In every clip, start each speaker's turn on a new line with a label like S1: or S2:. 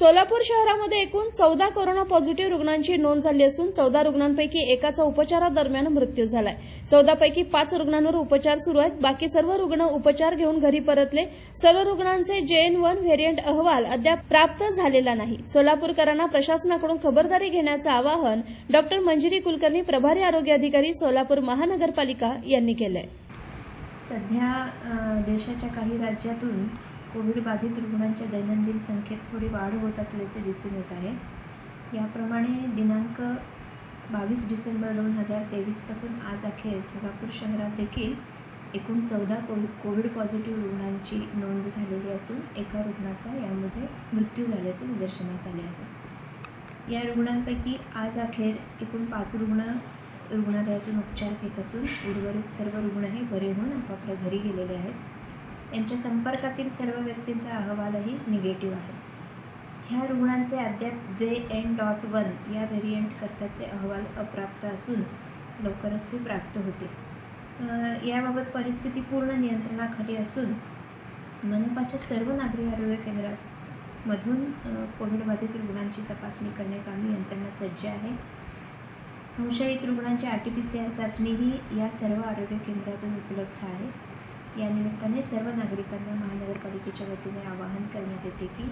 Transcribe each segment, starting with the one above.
S1: सोलापूर शहरामध्ये एकूण चौदा कोरोना पॉझिटिव्ह रुग्णांची नोंद झाली असून चौदा रुग्णांपैकी एकाचा उपचारादरम्यान मृत्यू झालाय. चौदापैकी पाच रुग्णांवर उपचार सुरू आहेत. बाकी सर्व रुग्ण उपचार घेऊन घरी परतले. सर्व रुग्णांचे जेएन वन व्हेरियंट अहवाल अद्याप प्राप्त झालेला नाही. सोलापूरकरांना प्रशासनाकडून खबरदारी घेण्याचं आवाहन डॉक्टर मंजिरी कुलकर्णी प्रभारी आरोग्य अधिकारी सोलापूर महानगरपालिका यांनी केलंय.
S2: सध्या देशाच्या काही राज्यातून कोविड बाधित रुग्णांच्या दैनंदिन संख्येत थोडी वाढ होत असल्याचे दिसून येत आहे. याप्रमाणे दिनांक बावीस डिसेंबर दोन हजार तेवीसपासून आज अखेर सोलापूर शहरात देखील एकूण चौदा कोविड कोविड पॉझिटिव्ह रुग्णांची नोंद झालेली असून एका रुग्णाचा यामध्ये मृत्यू झाल्याचे निदर्शनास आले आहे. या रुग्णांपैकी आज अखेर एकूण पाच रुग्ण रुग्णालयातून उपचार घेत असून उर्वरित सर्व रुग्ण हे बरे होऊन आपापल्या घरी गेलेले आहेत. यांच्या संपर्कातील सर्व व्यक्तींचा अहवालही निगेटिव्ह आहे. ह्या रुग्णांचे अद्याप जे एन डॉट वन या व्हेरियंट करताचे अहवाल अप्राप्त असून लवकरच ते प्राप्त होतील. याबाबत परिस्थिती पूर्ण नियंत्रणाखाली असून मनपाच्या सर्व नागरी आरोग्य केंद्रामधून अ, कोविड बाधित रुग्णांची तपासणी करण्याकामी यंत्रणा सज्ज आहे. संशयित रुग्णांची R T P C R चाचणीही या सर्व आरोग्य केंद्रातून उपलब्ध आहे. या निमित्ताने सर्व नागरिकांना महानगरपालिकेच्या वतीने आवाहन करण्यात येते की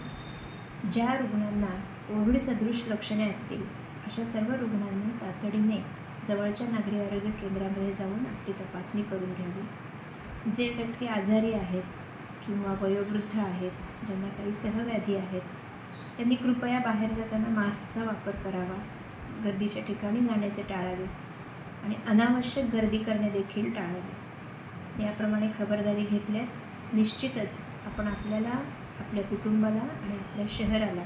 S2: ज्या रुग्णांना कोविड सदृश लक्षणे असतील अशा सर्व रुग्णांनी तातडीने जवळच्या नागरी आरोग्य केंद्रामध्ये जाऊन आपली तपासणी करून घ्यावी. जे व्यक्ती आजारी आहेत किंवा वयोवृद्ध आहेत ज्यांना काही सहव्याधी आहेत त्यांनी कृपया बाहेर जाताना मास्कचा वापर करावा गर्दीच्या ठिकाणी जाण्याचे टाळावे आणि अनावश्यक गर्दी करणे देखील टाळावे. याप्रमाणे खबरदारी घेतल्यास निश्चितच आपण आपल्याला आपल्या कुटुंबाला आणि आपल्या शहराला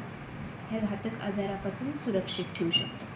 S2: ह्या घातक आजारापासून सुरक्षित ठेवू शकतो.